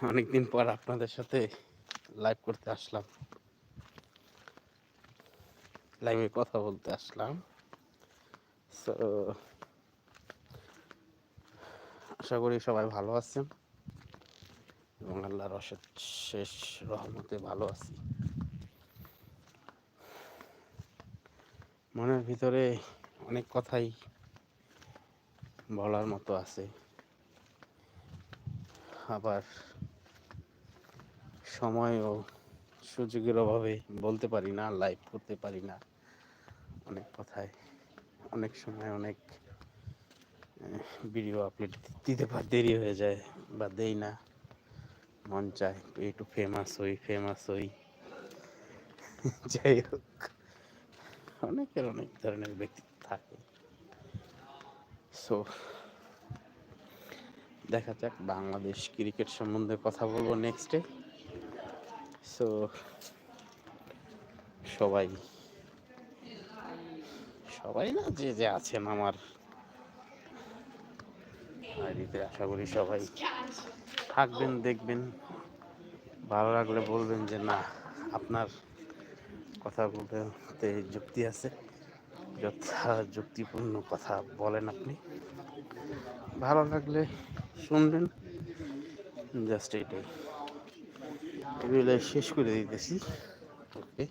অনেকদিন পর আপনাদের সাথে লাইভ করতে আসলাম। লাইভে কথা বলতে আসলাম। সো আশা করি সবাই ভালো আছেন এবং আল্লাহর শেষ রহমতে ভালো আছি। মনের ভিতরে অনেক কথাই বলার মতো আছে। আবার সময় ও সুযোগের অভাবে বলতে পারি না লাইভ করতে পারি না। অনেক কথায়, অনেক সময় অনেক ভিডিও আপলোড দিতে পা দেরি হয়ে যায় বা দেই না। মন চায় একটু ফেমাস হই ফেমাস হই। যাই হোক, অনেকের অনেক ধরনের ব্যক্তিত্ব থাকে। সো দেখা যাক বাংলাদেশ ক্রিকেট সম্বন্ধে কথা বলব নেক্সটে সো সবাই সবাই না, যে যে আছেন আমার আইডিতে আশা করি সবাই থাকবেন, দেখবেন, ভালো লাগলে বলবেন যে, না, আপনার কথাগুলোতে যুক্তি আছে যথা যুক্তিপূর্ণ কথা বলেন আপনি। ভালো লাগলে শুনবেন, জাস্ট এটাই। ভিডিওটা শেষ করে দিতেছি ওকে